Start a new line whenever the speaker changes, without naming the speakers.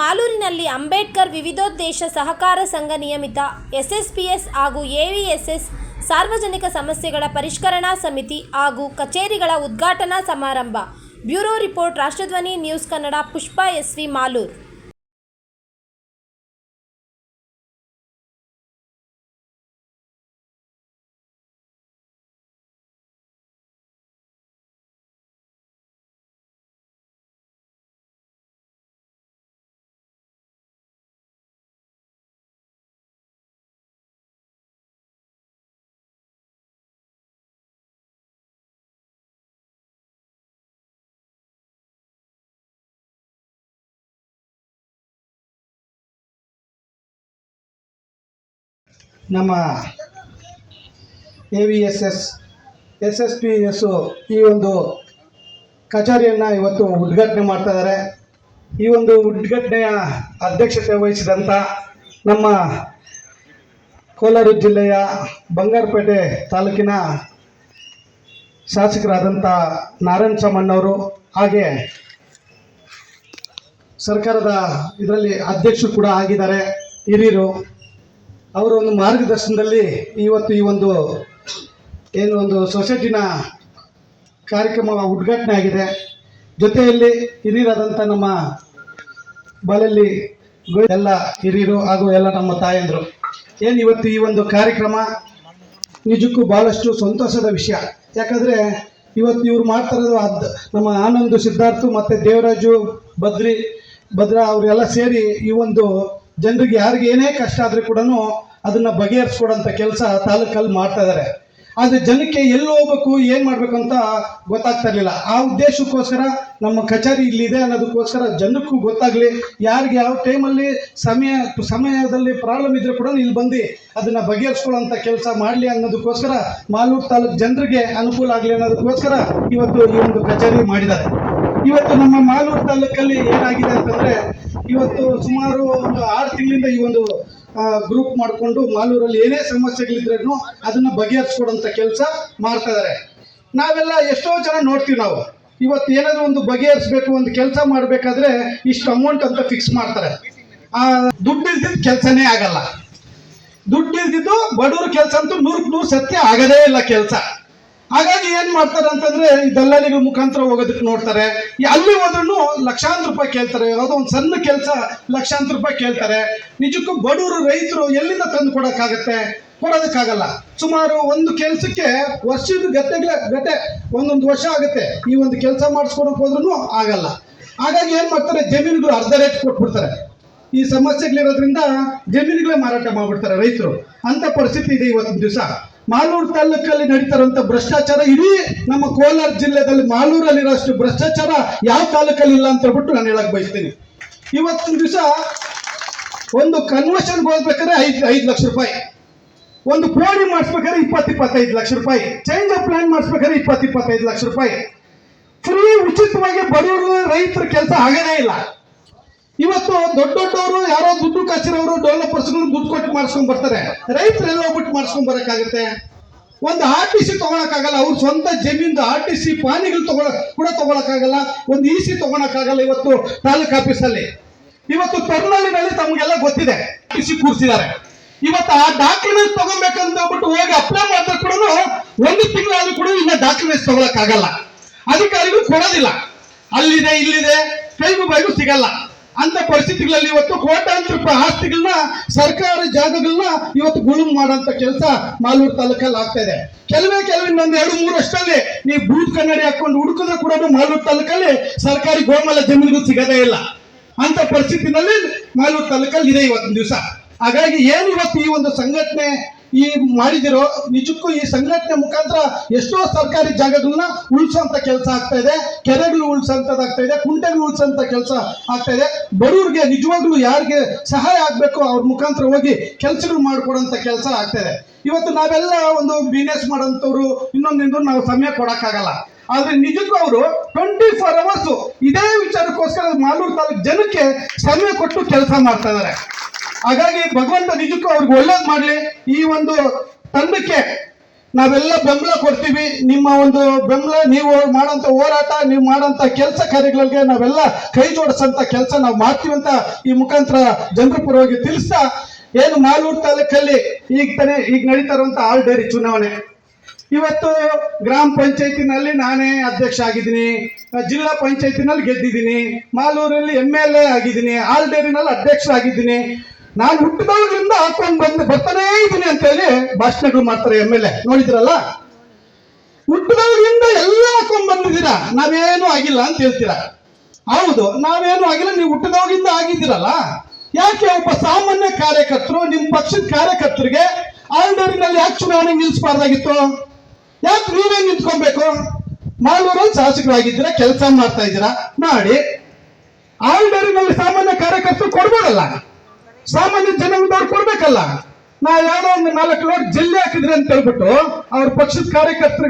ಮಾಲೂರಿನಲ್ಲಿ ಅಂಬೇಡ್ಕರ್ ವಿವಿಧೋದ್ದೇಶ ಸಹಕಾರ ಸಂಘ ನಿಯಮಿತ ಎಸ್ಎಸ್ಪಿಎಸ್ ಹಾಗೂ ಎವಿಎಸ್ಎಸ್ ಸಾರ್ವಜನಿಕ ಸಮಸ್ಯೆಗಳ ಪರಿಷ್ಕರಣಾ ಸಮಿತಿ ಹಾಗೂ ಕಚೇರಿಗಳ ಉದ್ಘಾಟನಾ ಸಮಾರಂಭ. Bureau report, Rashtradhwani news Kannada, Pushpa SV Malur.
ನಮ್ಮ A V S S S S P S ಈ ಒಂದು ಕಚೇರಿಯನ್ನು ಇವತ್ತು ಉದ್ಘಾಟನೆ ಮಾಡ್ತಾ ಇದ್ದಾರೆ ಈ ಒಂದು ಉದ್ಘಾಟನೆಯ ಅಧ್ಯಕ್ಷತೆ ವಹಿಸಿದಂಥ ನಮ್ಮ ಕೋಲಾರ ಜಿಲ್ಲೆಯ ಬಂಗಾರಪೇಟೆ ತಾಲೂಕಿನ ಶಾಸಕರಾದಂಥ ನಾರಾಯಣ ಸಾಮಣ್ಣವರು ಹಾಗೆ ಸರ್ಕಾರದ ಇದರಲ್ಲಿ ಅಧ್ಯಕ್ಷರು ಕೂಡ ಆಗಿದ್ದಾರೆ. ಹಿರಿಯರು ಅವರ ಒಂದು ಮಾರ್ಗದರ್ಶನದಲ್ಲಿ ಇವತ್ತು ಈ ಒಂದು ಏನು ಒಂದು ಸೊಸೈಟಿನ ಕಾರ್ಯಕ್ರಮ ಉದ್ಘಾಟನೆ ಆಗಿದೆ. ಜೊತೆಯಲ್ಲಿ ಹಿರಿಯರಾದಂಥ ನಮ್ಮ ಬಾಲಲ್ಲಿ ಎಲ್ಲ ಹಿರಿಯರು ಹಾಗೂ ಎಲ್ಲ ನಮ್ಮ ತಾಯಂದರು. ಏನು ಇವತ್ತು ಈ ಒಂದು ಕಾರ್ಯಕ್ರಮ? ನಿಜಕ್ಕೂ ಭಾಳಷ್ಟು ಸಂತೋಷದ ವಿಷಯ. ಯಾಕಂದರೆ ಇವತ್ತು ಇವ್ರು ಮಾಡ್ತಾ ಇರೋದು ಅದ್ ನಮ್ಮ ಆನಂದ್ ಸಿದ್ಧಾರ್ಥು ಮತ್ತು ದೇವರಾಜು, ಬದ್ರಿ, ಭದ್ರಾ ಅವರೆಲ್ಲ ಸೇರಿ ಈ ಒಂದು ಜನರಿಗೆ ಯಾರಿಗೆ ಏನೇ ಕಷ್ಟ ಆದರೂ ಕೂಡ ಅದನ್ನ ಬಗೆಹರಿಸ್ಕೊಡೋಂಥ ಕೆಲಸ ತಾಲೂಕಲ್ಲಿ ಮಾಡ್ತಾ ಇದ್ದಾರೆ ಆದರೆ ಜನಕ್ಕೆ ಎಲ್ಲಿ ಹೋಗ್ಬೇಕು, ಏನು ಮಾಡಬೇಕು ಅಂತ ಗೊತ್ತಾಗ್ತಾ ಇರಲಿಲ್ಲ. ಆ ಉದ್ದೇಶಕ್ಕೋಸ್ಕರ ನಮ್ಮ ಕಚೇರಿ ಇಲ್ಲಿದೆ ಅನ್ನೋದಕ್ಕೋಸ್ಕರ ಜನಕ್ಕೂ ಗೊತ್ತಾಗಲಿ, ಯಾರಿಗೆ ಯಾವ ಟೈಮಲ್ಲಿ ಸಮಯ, ಸಮಯದಲ್ಲಿ ಪ್ರಾಬ್ಲಮ್ ಇದ್ರೂ ಕೂಡ ಇಲ್ಲಿ ಬಂದು ಅದನ್ನು ಬಗೆಹರಿಸ್ಕೊಳ್ಳೋಂಥ ಕೆಲಸ ಮಾಡಲಿ ಅನ್ನೋದಕ್ಕೋಸ್ಕರ ಮಾಲೂರು ತಾಲೂಕು ಜನರಿಗೆ ಅನುಕೂಲ ಆಗಲಿ ಅನ್ನೋದಕ್ಕೋಸ್ಕರ ಇವತ್ತು ಈ ಒಂದು ಕಚೇರಿ ಮಾಡಿದ್ದಾರೆ. ಇವತ್ತು ನಮ್ಮ ಮಾಲೂರು ತಾಲೂಕಲ್ಲಿ ಏನಾಗಿದೆ ಅಂತಂದರೆ ಇವತ್ತು ಸುಮಾರು ಒಂದು ಆರು ತಿಂಗಳಿಂದ ಈ ಒಂದು ಗ್ರೂಪ್ ಮಾಡಿಕೊಂಡು ಮಾಲೂರಲ್ಲಿ ಏನೇ ಸಮಸ್ಯೆಗಳಿದ್ರೂ ಅದನ್ನು ಬಗೆಹರಿಸ್ಕೊಡೋಂಥ ಕೆಲಸ ಮಾಡ್ತಾ ಇದ್ದಾರೆ ನಾವೆಲ್ಲ ಎಷ್ಟೋ ಜನ ನೋಡ್ತೀವಿ ನಾವು. ಇವತ್ತು ಏನಾದರೂ ಒಂದು ಬಗೆಹರಿಸ್ಬೇಕು, ಒಂದು ಕೆಲಸ ಮಾಡಬೇಕಾದ್ರೆ ಇಷ್ಟು ಅಮೌಂಟ್ ಅಂತ ಫಿಕ್ಸ್ ಮಾಡ್ತಾರೆ. ಆ, ದುಡ್ಡು ಇಲ್ದಿದ್ದು ಕೆಲಸನೇ ಆಗಲ್ಲ. ದುಡ್ಡು ಇಲ್ದಿದ್ದು ಬಡವ್ರ ಕೆಲಸ ಅಂತೂ ನೂರಕ್ಕೆ ನೂರು ಸತ್ಯ ಆಗದೇ ಇಲ್ಲ ಕೆಲಸ. ಹಾಗಾಗಿ ಏನ್ ಮಾಡ್ತಾರೆ ಅಂತಂದ್ರೆ ಈ ದಲ್ಲಾಳಿಗಳ ಮುಖಾಂತರ ಹೋಗೋದಕ್ಕೆ ನೋಡ್ತಾರೆ. ಅಲ್ಲಿ ಹೋದ್ರೂ ಲಕ್ಷಾಂತರ ರೂಪಾಯಿ ಕೇಳ್ತಾರೆ. ಯಾವುದೋ ಒಂದು ಸಣ್ಣ ಕೆಲಸ ಲಕ್ಷಾಂತರ ರೂಪಾಯಿ ಕೇಳ್ತಾರೆ. ನಿಜಕ್ಕೂ ಬಡವರು ರೈತರು ಎಲ್ಲಿಂದ ತಂದು ಕೊಡೋಕ್ಕಾಗತ್ತೆ? ಕೊಡೋದಕ್ಕಾಗಲ್ಲ. ಸುಮಾರು ಒಂದು ಕೆಲಸಕ್ಕೆ ವರ್ಷದ ಗತೆಗಳ ಗತೆ, ಒಂದೊಂದು ವರ್ಷ ಆಗುತ್ತೆ. ಈ ಒಂದು ಕೆಲಸ ಮಾಡಿಸ್ಕೊಡಕ್ ಹೋದ್ರೂ ಆಗಲ್ಲ. ಹಾಗಾಗಿ ಏನ್ ಮಾಡ್ತಾರೆ? ಜಮೀನುಗಳು ಅರ್ಧ ರೇಟ್ ಕೊಟ್ಬಿಡ್ತಾರೆ. ಈ ಸಮಸ್ಯೆಗಳಿರೋದ್ರಿಂದ ಜಮೀನುಗಳೇ ಮಾರಾಟ ಮಾಡ್ಬಿಡ್ತಾರೆ ರೈತರು. ಅಂತ ಪರಿಸ್ಥಿತಿ ಇದೆ ಇವತ್ತಿನ ದಿವಸ. ಮಾಲೂರು ತಾಲೂಕಲ್ಲಿ ನಡೀತಾರಂತ ಭ್ರಷ್ಟಾಚಾರ ಇಡೀ ನಮ್ಮ ಕೋಲಾರ ಜಿಲ್ಲೆದಲ್ಲಿ ಮಾಲೂರಲ್ಲಿರೋಷ್ಟು ಭ್ರಷ್ಟಾಚಾರ ಯಾವ ತಾಲೂಕಲ್ಲಿ ಇಲ್ಲ ಅಂತ ಹೇಳ್ಬಿಟ್ಟು ನಾನು ಹೇಳಕ್ ಬಯಸ್ತೀನಿ. ಇವತ್ತಿನ ದಿವಸ ಒಂದು ಕನ್ವರ್ಷನ್ಗೆ ಹೋಗ್ಬೇಕಾದ್ರೆ ಐದು ಐದು ಲಕ್ಷ ರೂಪಾಯಿ. ಒಂದು ಪೋಡಿ ಮಾಡಿಸ್ಬೇಕಾದ್ರೆ ಇಪ್ಪತ್ತು ಇಪ್ಪತ್ತೈದು ಲಕ್ಷ ರೂಪಾಯಿ. ಚೇಂಜ್ ಆಫ್ ಪ್ಲಾನ್ ಮಾಡಿಸ್ಬೇಕಾದ್ರೆ ಇಪ್ಪತ್ತು ಇಪ್ಪತ್ತೈದು ಲಕ್ಷ ರೂಪಾಯಿ. ಫ್ರೀ ಉಚಿತವಾಗಿ ಬಡವರು ರೈತರ ಕೆಲಸ ಆಗದೇ ಇಲ್ಲ. ಇವತ್ತು ದೊಡ್ಡ ದೊಡ್ಡವರು ಯಾರೋ ದುಡ್ಡು ಕಚ್ಚಿರೋರು ಡೆವಲಪರ್ಸ್ಗಳು ದುಡ್ಡು ಕೊಟ್ಟು ಮಾಡಿಸ್ಕೊಂಡ್ ಬರ್ತಾರೆ. ರೈತರೆಲ್ಲ ಹೋಗ್ಬಿಟ್ಟು ಮಾಡಿಸ್ಕೊಂಡ್ ಬರೋಕ್ಕಾಗುತ್ತೆ. ಒಂದು ಆರ್ ಟಿ ಸಿ ತಗೊಳಕ್ಕಾಗಲ್ಲ, ಅವ್ರ ಸ್ವಂತ ಜಮೀನ್ದು ಆರ್ ಟಿ ಸಿ ಪಾನಿಗಳು ತಗೊಳ ಕೂಡ ತಗೊಳಕ್ಕಾಗಲ್ಲ, ಒಂದು ಇ ಸಿ ತಗೊಳಕ್ಕಾಗಲ್ಲ ಇವತ್ತು ತಾಲೂಕ್ ಆಫೀಸಲ್ಲಿ ಇವತ್ತು ತರ್ನಳ್ಳಿನಲ್ಲಿ ತಮಗೆಲ್ಲ ಗೊತ್ತಿದೆ ಟಿ ಸಿ ಕೂರಿಸಿದ್ದಾರೆ. ಇವತ್ತು ಆ ಡಾಕ್ಯುಮೆಂಟ್ ತಗೊಬೇಕಂತ ಹೇಳ್ಬಿಟ್ಟು ಹೋಗಿ ಅಪ್ಲೈ ಮಾಡಿದ್ರೆ ಕೂಡ ಒಂದು ತಿಂಗಳಾದ್ರೂ ಕೂಡ ಇನ್ನ ಡಾಕ್ಯುಮೆಂಟ್ಸ್ ತಗೊಳಕ್ಕಾಗಲ್ಲ. ಅಧಿಕಾರಿಗಳು ಕೊಡೋದಿಲ್ಲ. ಅಲ್ಲಿದೆ, ಇಲ್ಲಿದೆ ಕೈಗೂ ಬೈಗೂ ಸಿಗಲ್ಲ. ಅಂತ ಪರಿಸ್ಥಿತಿಗಳಲ್ಲಿ ಇವತ್ತು ಕೋಟಾಂತರ ರೂಪಾಯಿ ಆಸ್ತಿಗಳನ್ನ, ಸರ್ಕಾರಿ ಜಾಗಗಳನ್ನ ಇವತ್ತು ಗುಳು ಮಾಡೋಂಥ ಕೆಲಸ ಮಾಲೂರು ತಾಲೂಕಲ್ಲಿ ಆಗ್ತಾ ಇದೆ. ಕೆಲವೇ ಕೆಲವೇ ಇನ್ನೊಂದು ಎರಡು, ಮೂರು ಅಷ್ಟಲ್ಲಿ ನೀವು ಬೂತ್ ಕನ್ನಡಿ ಹಾಕೊಂಡು ಹುಡುಕಿದ್ರೆ ಕೂಡ ಮಾಲೂರು ತಾಲೂಕಲ್ಲಿ ಸರ್ಕಾರಿ ಗೋಮಾಲ ಜಮೀನುಗಳು ಸಿಗದೇ ಇಲ್ಲ. ಅಂತ ಪರಿಸ್ಥಿತಿನಲ್ಲಿ ಮಾಲೂರು ತಾಲೂಕಲ್ಲಿ ಇದೆ ಇವತ್ತಿನ ದಿವಸ. ಹಾಗಾಗಿ ಏನು ಇವತ್ತು ಈ ಒಂದು ಸಂಘಟನೆ ಈ ಮಾಡಿದಿರೋ ನಿಜಕ್ಕೂ ಈ ಸಂಘಟನೆ ಮುಖಾಂತರ ಎಷ್ಟೋ ಸರ್ಕಾರಿ ಜಾಗಗಳನ್ನ ಉಳಿಸುವಂತ ಕೆಲಸ ಆಗ್ತಾ ಇದೆ. ಕೆರೆಗಳು ಉಳಿಸೋಂಥದ್ದಾಗ್ತಾ ಇದೆ, ಕುಂಟೆಗಳು ಉಳಿಸುವಂತ ಕೆಲಸ ಆಗ್ತಾ ಇದೆ. ಬಡವ್ರಿಗೆ ನಿಜವಾಗ್ಲೂ ಯಾರಿಗೆ ಸಹಾಯ ಆಗ್ಬೇಕು ಅವ್ರ ಮುಖಾಂತರ ಹೋಗಿ ಕೆಲಸಗಳು ಮಾಡಿಕೊಡೋಂಥ ಕೆಲಸ ಆಗ್ತಾ ಇದೆ. ಇವತ್ತು ನಾವೆಲ್ಲ ಒಂದು ಬಿಸ್ನೆಸ್ ಮಾಡೋಂಥವ್ರು ಇನ್ನೊಂದಿಂದ ನಾವು ಸಮಯ ಕೊಡೋಕ್ಕಾಗಲ್ಲ. ಆದ್ರೆ ನಿಜಕ್ಕೂ ಅವರು ಟ್ವೆಂಟಿ ಫೋರ್ ಅವರ್ಸ್ ಇದೇ ವಿಚಾರಕ್ಕೋಸ್ಕರ ಮಾಲೂರು ತಾಲೂಕು ಜನಕ್ಕೆ ಸಮಯ ಕೊಟ್ಟು ಕೆಲಸ ಮಾಡ್ತಾ ಇದ್ದಾರೆ. ಹಾಗಾಗಿ ಭಗವಂತ ನಿಜಕ್ಕೂ ಅವ್ರಿಗೆ ಒಳ್ಳೇದು ಮಾಡಲಿ. ಈ ಒಂದು ತಂಡಕ್ಕೆ ನಾವೆಲ್ಲ ಬೆಂಬಲ ಕೊಡ್ತೀವಿ. ನಿಮ್ಮ ಒಂದು ಬೆಂಬಲ, ನೀವು ಮಾಡೋಂಥ ಹೋರಾಟ, ನೀವು ಮಾಡೋಂಥ ಕೆಲಸ ಕಾರ್ಯಗಳಿಗೆ ನಾವೆಲ್ಲ ಕೈ ಜೋಡಿಸೋಂಥ ಕೆಲಸ ನಾವು ಮಾಡ್ತೀವಿ ಅಂತ ಈ ಮುಖಾಂತರ ಜನರ ಪರವಾಗಿ ತಿಳಿಸ್ತಾ, ಏನು ಮಾಲೂರು ತಾಲೂಕಲ್ಲಿ ಈಗ ತಾನೇ ಈಗ ನಡೀತಾ ಇರುವಂತ ಆಲ್ ಡೈರಿ ಚುನಾವಣೆ. ಇವತ್ತು ಗ್ರಾಮ ಪಂಚಾಯತಿನಲ್ಲಿ ನಾನೇ ಅಧ್ಯಕ್ಷ ಆಗಿದ್ದೀನಿ. ಜಿಲ್ಲಾ ಪಂಚಾಯತಿನಲ್ಲಿ ಗೆದ್ದಿದ್ದೀನಿ. ಮಾಲೂರಲ್ಲಿ ಎಂ ಎಲ್ ಎ ಆಗಿದ್ದೀನಿ. ಆಲ್ ಡೈರಿನಲ್ಲಿ ಅಧ್ಯಕ್ಷ ಆಗಿದ್ದೀನಿ ನಾನು ಹುಟ್ಟಿದವ್ರಿಂದ ಹಾಕೊಂಡು ಬಂದು ಬರ್ತಾನೇ ಇದ್ದೀನಿ ಅಂತ ಹೇಳಿ ಭಾಷಣಗಳು ಮಾಡ್ತಾರೆ ಎಂ ಎಲ್ ಎ ನೋಡಿದ್ರಲ್ಲ? ಹುಟ್ಟಿದವ್ರಿಂದ ಎಲ್ಲ ಹಾಕೊಂಡ್ ಬಂದಿದ್ದೀರಾ? ನಾವೇನು ಆಗಿಲ್ಲ ಅಂತ ಹೇಳ್ತೀರಾ? ಹೌದು, ನಾವೇನು ಆಗಿಲ್ಲ, ನೀವು ಹುಟ್ಟಿದವ್ರಿಂದ ಆಗಿದ್ದೀರಲ್ಲ? ಯಾಕೆ ಒಬ್ಬ ಸಾಮಾನ್ಯ ಕಾರ್ಯಕರ್ತರು, ನಿಮ್ಮ ಪಕ್ಷದ ಕಾರ್ಯಕರ್ತರಿಗೆ ಆಲ್ಡರಿನಲ್ಲಿ ಯಾಕೆ ಚುನಾವಣೆ ನಿಲ್ಲಿಸಬಾರ್ದಾಗಿತ್ತು? ಯಾಕೆ ನೀವೇ ನಿಂತ್ಕೊಬೇಕು? ಮಾಲೂರಲ್ಲಿ ಶಾಸಕರಾಗಿದ್ದೀರಾ ಕೆಲಸ ಮಾಡ್ತಾ ಇದ್ದೀರಾ? ಮಾಡಿ. ಆಲ್ಡರಿನಲ್ಲಿ ಸಾಮಾನ್ಯ ಕಾರ್ಯಕರ್ತರು ಕೊಡ್ಬೋದಲ್ಲ? ಸಾಮಾನ್ಯ ಜನಾಂಗದವ್ರು ಕೊಡ್ಬೇಕಲ್ಲ. ನಾ ಯಾರೋ ಒಂದು ನಾಲ್ಕು ಲೋಟ್ ಜಲ್ಲಿ ಹಾಕಿದ್ರೆ ಅಂತ ಹೇಳ್ಬಿಟ್ಟು ಅವ್ರ ಪಕ್ಷದ ಕಾರ್ಯಕರ್ತರಿಗೆ